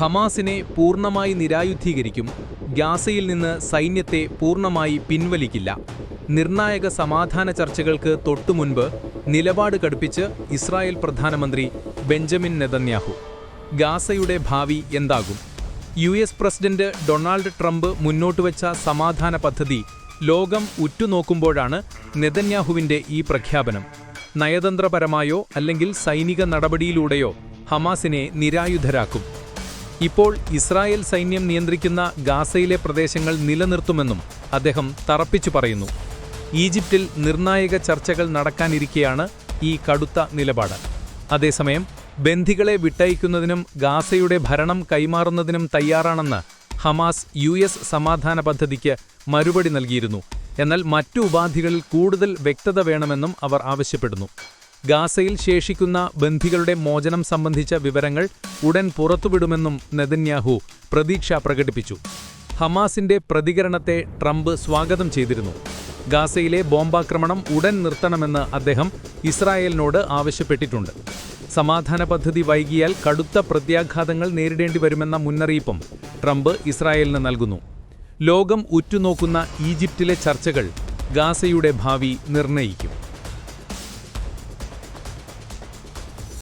ഹമാസിനെ പൂർണമായി നിരായുധീകരിക്കും ഗാസയിൽ നിന്ന് സൈന്യത്തെ പൂർണമായി പിൻവലിക്കില്ല. നിർണായക സമാധാന ചർച്ചകൾക്ക് തൊട്ടുമുൻപ് നിലപാട് കടുപ്പിച്ച് ഇസ്രായേൽ പ്രധാനമന്ത്രി ബെഞ്ചമിൻ നെതന്യാഹു. ഗാസയുടെ ഭാവി എന്താകും? U S president Donald Trump മുന്നോട്ടുവച്ച സമാധാന പദ്ധതി ലോകം ഉറ്റുനോക്കുമ്പോഴാണ് നെതന്യാഹുവിന്റെ ഈ പ്രഖ്യാപനം. നയതന്ത്രപരമായോ അല്ലെങ്കിൽ സൈനിക നടപടിയിലൂടെയോ ഹമാസിനെ നിരായുധരാക്കും. ഇപ്പോൾ ഇസ്രായേൽ സൈന്യം നിയന്ത്രിക്കുന്ന ഗാസയിലെ പ്രദേശങ്ങൾ നിലനിർത്തുമെന്നും അദ്ദേഹം തറപ്പിച്ചു പറയുന്നു. ഈജിപ്തിൽ നിർണായക ചർച്ചകൾ നടക്കാനിരിക്കെയാണ് ഈ കടുത്ത നിലപാട്. അതേസമയം ബന്ധികളെ വിട്ടയക്കുന്നതിനും ഗാസയുടെ ഭരണം കൈമാറുന്നതിനും തയ്യാറാണെന്ന് ഹമാസ് യു എസ് സമാധാന പദ്ധതിക്ക് മറുപടി നൽകിയിരുന്നു. എന്നാൽ മറ്റു ഉപാധികളിൽ കൂടുതൽ വ്യക്തത വേണമെന്നും അവർ ആവശ്യപ്പെടുന്നു. ഗാസയിൽ ശേഷിക്കുന്ന ബന്ധികളുടെ മോചനം സംബന്ധിച്ച വിവരങ്ങൾ ഉടൻ പുറത്തുവിടുമെന്നും നെതന്യാഹു പ്രതീക്ഷ പ്രകടിപ്പിച്ചു. ഹമാസിന്റെ പ്രതികരണത്തെ ട്രംപ് സ്വാഗതം ചെയ്തിരുന്നു. ഗാസയിലെ ബോംബാക്രമണം ഉടൻ നിർത്തണമെന്ന് അദ്ദേഹം ഇസ്രായേലിനോട് ആവശ്യപ്പെട്ടിട്ടുണ്ട്. സമാധാന പദ്ധതി വൈകിയാൽ കടുത്ത പ്രത്യാഘാതങ്ങൾ നേരിടേണ്ടി വരുമെന്ന മുന്നറിയിപ്പും ട്രംപ് ഇസ്രായേലിന് നൽകുന്നു. ലോകം ഉറ്റുനോക്കുന്ന ഈജിപ്തിലെ ചർച്ചകൾ ഗാസയുടെ ഭാവി നിർണയിക്കും.